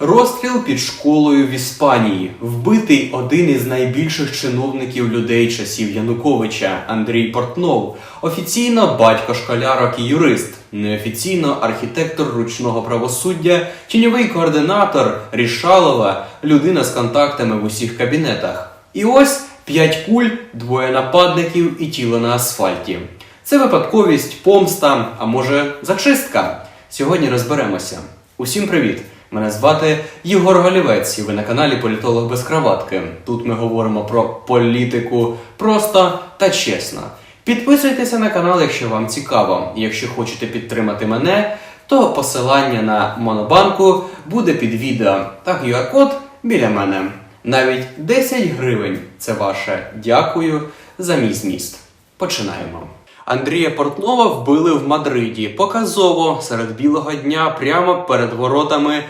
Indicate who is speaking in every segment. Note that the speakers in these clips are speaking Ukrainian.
Speaker 1: Розстріл під школою в Іспанії. Вбитий один із найбільших чиновників людей часів Януковича Андрій Портнов. Офіційно батько школярок і юрист. Неофіційно архітектор ручного правосуддя, тіньовий координатор Рішалова, людина з контактами в усіх кабінетах. І ось п'ять куль, двоє нападників і тіло на асфальті. Це випадковість, помста, а може зачистка. Сьогодні розберемося. Усім привіт! Мене звати Єгор Голівець, і ви на каналі Політолог без краватки. Тут ми говоримо про політику просто та чесно. Підписуйтеся на канал, якщо вам цікаво. Якщо хочете підтримати мене, то посилання на Монобанку буде під відео. Так, QR-код біля мене. Навіть 10 гривень це ваше дякую за мій зміст. Починаємо. Андрія Портнова вбили в Мадриді показово серед білого дня прямо перед воротами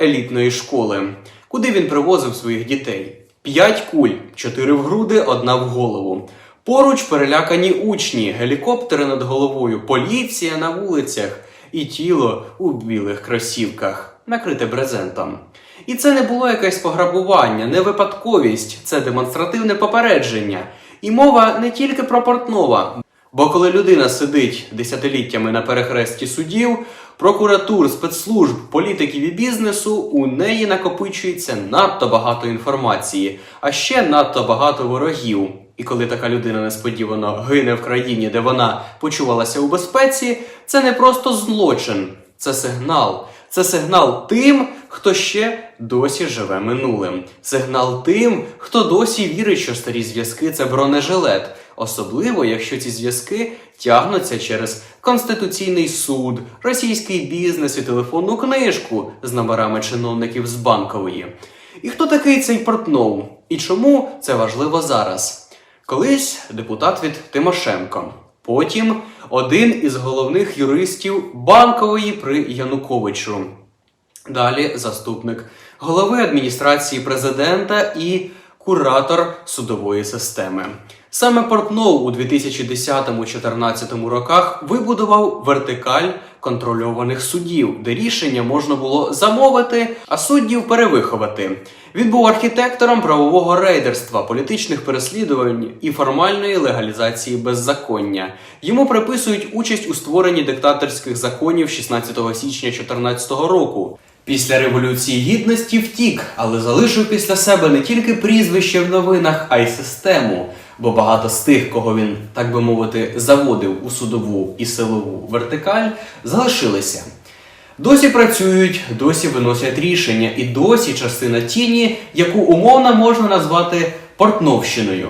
Speaker 1: елітної школи, куди він привозив своїх дітей. П'ять куль, чотири в груди, одна в голову. Поруч перелякані учні, гелікоптери над головою, поліція на вулицях і тіло у білих кросівках, накрите брезентом. І це не було якесь пограбування, не випадковість, це демонстративне попередження. І мова не тільки про Портнова. Бо коли людина сидить десятиліттями на перехресті судів, прокуратур, спецслужб, політиків і бізнесу, у неї накопичується надто багато інформації, а ще надто багато ворогів. І коли така людина несподівано гине в країні, де вона почувалася у безпеці, це не просто злочин, це сигнал. Це сигнал тим, хто ще досі живе минулим. Сигнал тим, хто досі вірить, що старі зв'язки це бронежилет. Особливо, якщо ці зв'язки тягнуться через Конституційний суд, російський бізнес і телефонну книжку з номерами чиновників з банкової. І хто такий цей Портнов? І чому це важливо зараз? Колись депутат від Тимошенко. Потім один із головних юристів банкової при Януковичу. Далі заступник голови адміністрації президента і куратор судової системи. Саме Портнов у 2010-2014 роках вибудував вертикаль контрольованих судів, де рішення можна було замовити, а суддів перевиховати. Він був архітектором правового рейдерства, політичних переслідувань і формальної легалізації беззаконня. Йому приписують участь у створенні диктаторських законів 16 січня 2014 року. Після революції гідності втік, але залишив після себе не тільки прізвище в новинах, а й систему. Бо багато з тих, кого він, так би мовити, заводив у судову і силову вертикаль, залишилися. Досі працюють, досі виносять рішення, і досі частина тіні, яку умовно можна назвати Портновщиною.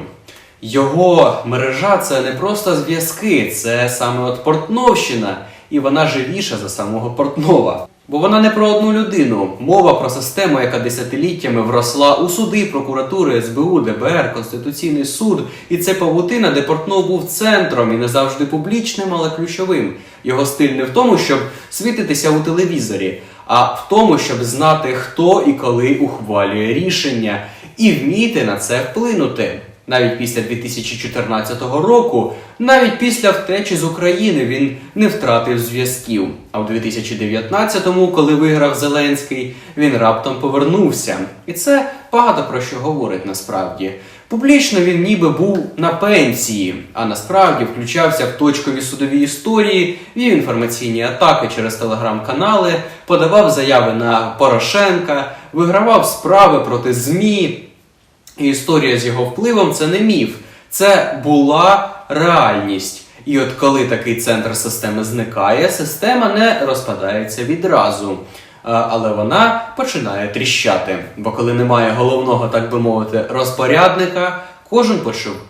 Speaker 1: Його мережа це не просто зв'язки, це саме от Портновщина, і вона живіша за самого Портнова. Бо вона не про одну людину. Мова про систему, яка десятиліттями вросла у суди, прокуратури, СБУ, ДБР, Конституційний суд. І це павутина, де Портнов був центром і не завжди публічним, але ключовим. Його стиль не в тому, щоб світитися у телевізорі, а в тому, щоб знати, хто і коли ухвалює рішення, і вміти на це вплинути. Навіть після 2014 року, навіть після втечі з України він не втратив зв'язків. А в 2019-му, коли виграв Зеленський, він раптом повернувся. І це багато про що говорить насправді. Публічно він ніби був на пенсії, а насправді включався в точкові судові історії, вів інформаційні атаки через телеграм-канали, подавав заяви на Порошенка, вигравав справи проти ЗМІ. І історія з його впливом це не міф, це була реальність. І от коли такий центр системи зникає, система не розпадається відразу. Але вона починає тріщати. Бо коли немає головного, так би мовити, розпорядника, кожен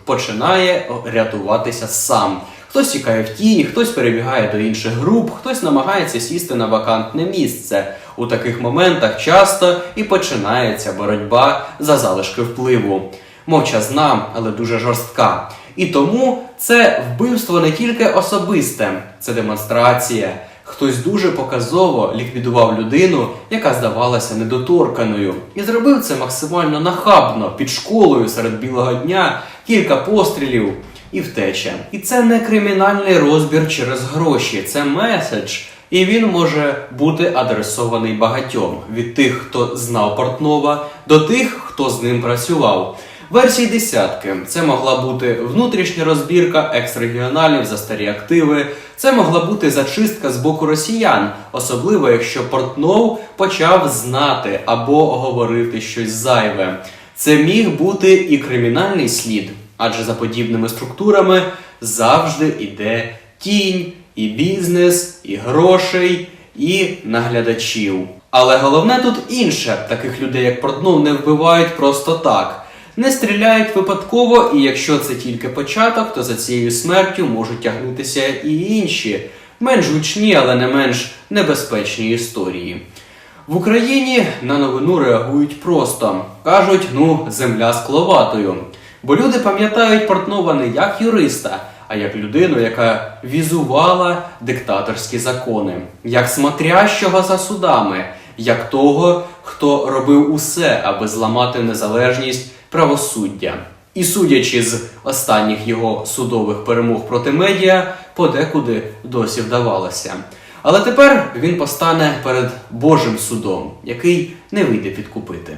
Speaker 1: починає рятуватися сам. Хтось тікає в тіні, хтось перебігає до інших груп, хтось намагається сісти на вакантне місце. У таких моментах часто і починається боротьба за залишки впливу. Мовчазна, але дуже жорстка. І тому це вбивство не тільки особисте, це демонстрація. Хтось дуже показово ліквідував людину, яка здавалася недоторканою, і зробив це максимально нахабно під школою серед білого дня, кілька пострілів і втеча. І це не кримінальний розбір через гроші, це меседж. І він може бути адресований багатьом від тих, хто знав Портнова, до тих, хто з ним працював. Версії десятки це могла бути внутрішня розбірка ексрегіоналів за старі активи. Це могла бути зачистка з боку росіян, особливо якщо Портнов почав знати або говорити щось зайве. Це міг бути і кримінальний слід, адже за подібними структурами завжди іде тінь, і бізнес, і грошей, і наглядачів. Але головне тут інше: таких людей, як Портнов, не вбивають просто так. Не стріляють випадково, і якщо це тільки початок, то за цією смертю можуть тягнутися і інші, менш гучні, але не менш небезпечні історії. В Україні на новину реагують просто кажуть, ну, земля з кловатою. Бо люди пам'ятають Портнова не як юриста, а як людину, яка візувала диктаторські закони, як смотрящого за судами, як того, хто робив усе, аби зламати незалежність правосуддя. І судячи з останніх його судових перемог проти медіа, подекуди досі вдавалося. Але тепер він постане перед Божим судом, який не вийде підкупити.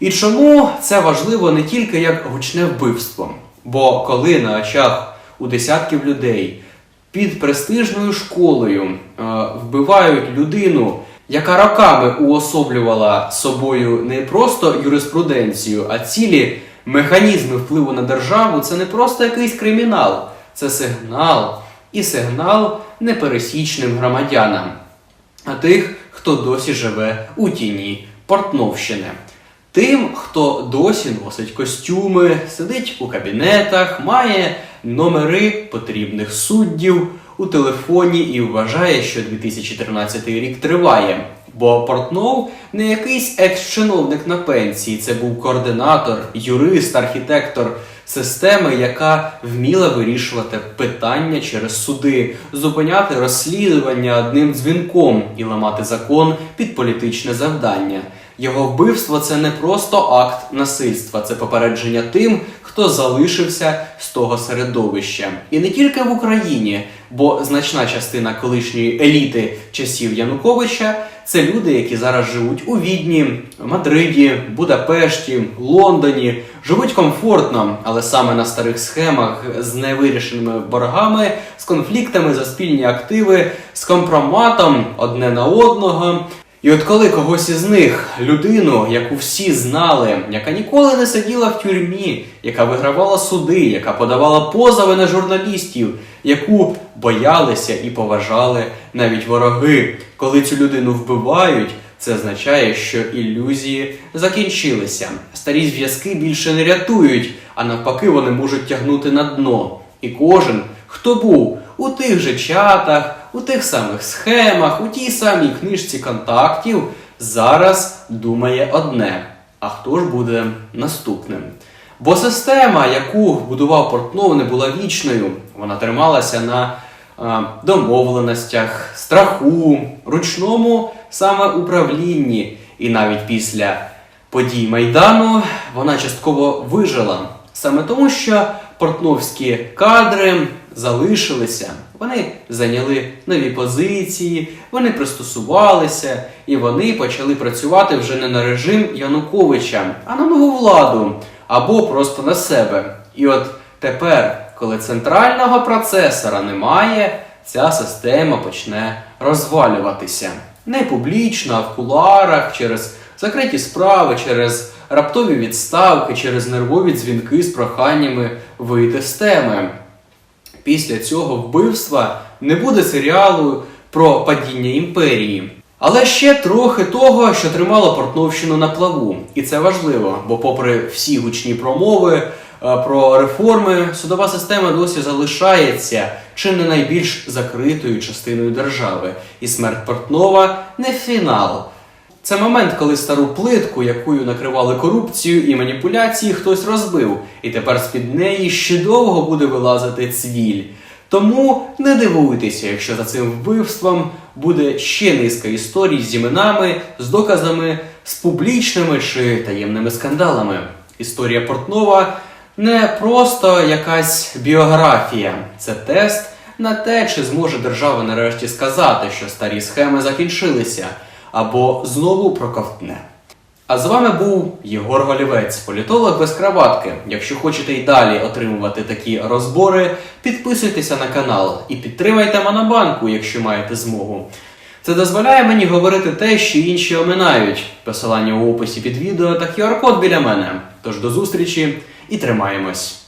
Speaker 1: І чому це важливо не тільки як гучне вбивство? Бо коли на очах у десятків людей під престижною школою е, вбивають людину, яка роками уособлювала собою не просто юриспруденцію, а цілі механізми впливу на державу, це не просто якийсь кримінал, це сигнал і сигнал непересічним громадянам, а тих, хто досі живе у тіні Портновщини. Тим, хто досі носить костюми, сидить у кабінетах, має номери потрібних суддів у телефоні і вважає, що 2013 рік триває. Бо Портнов не якийсь екс-чиновник на пенсії, це був координатор, юрист, архітектор системи, яка вміла вирішувати питання через суди, зупиняти розслідування одним дзвінком і ламати закон під політичне завдання. Його вбивство це не просто акт насильства, це попередження тим, хто залишився з того середовища. І не тільки в Україні, бо значна частина колишньої еліти часів Януковича це люди, які зараз живуть у Відні, Мадриді, Будапешті, Лондоні, живуть комфортно, але саме на старих схемах з невирішеними боргами, з конфліктами за спільні активи, з компроматом одне на одного. І от коли когось із них, людину, яку всі знали, яка ніколи не сиділа в тюрмі, яка вигравала суди, яка подавала позови на журналістів, яку боялися і поважали навіть вороги, коли цю людину вбивають, це означає, що ілюзії закінчилися. Старі зв'язки більше не рятують, а навпаки, вони можуть тягнути на дно. І кожен, хто був у тих же чатах, у тих самих схемах, у тій самій книжці контактів, зараз думає одне: а хто ж буде наступним? Бо система, яку будував Портнов, не була вічною. Вона трималася на а, домовленостях, страху, ручному самоуправлінні. І навіть після подій Майдану вона частково вижила. Саме тому, що портновські кадри залишилися, вони зайняли нові позиції, вони пристосувалися і вони почали працювати вже не на режим Януковича, а на нову владу або просто на себе. І от тепер, коли центрального процесора немає, ця система почне розвалюватися. Не публічно, а в кулуарах, через закриті справи, через раптові відставки, через нервові дзвінки з проханнями вийти з теми. Після цього вбивства не буде серіалу про падіння імперії. Але ще трохи того, що тримало Портновщину на плаву. І це важливо, бо, попри всі гучні промови е, про реформи, судова система досі залишається чи не найбільш закритою частиною держави. І смерть Портнова не фінал. Це момент, коли стару плитку, якою накривали корупцію і маніпуляції, хтось розбив, і тепер з-під неї ще довго буде вилазити цвіль. Тому не дивуйтеся, якщо за цим вбивством буде ще низка історій з іменами, з доказами, з публічними чи таємними скандалами. Історія Портнова не просто якась біографія, це тест на те, чи зможе держава нарешті сказати, що старі схеми закінчилися, або знову проковтне. А з вами був Єгор Голівець, політолог без краватки. Якщо хочете й далі отримувати такі розбори, підписуйтеся на канал і підтримайте Монобанку, якщо маєте змогу. Це дозволяє мені говорити те, що інші оминають. Посилання у описі під відео та QR-код біля мене. Тож до зустрічі і тримаємось!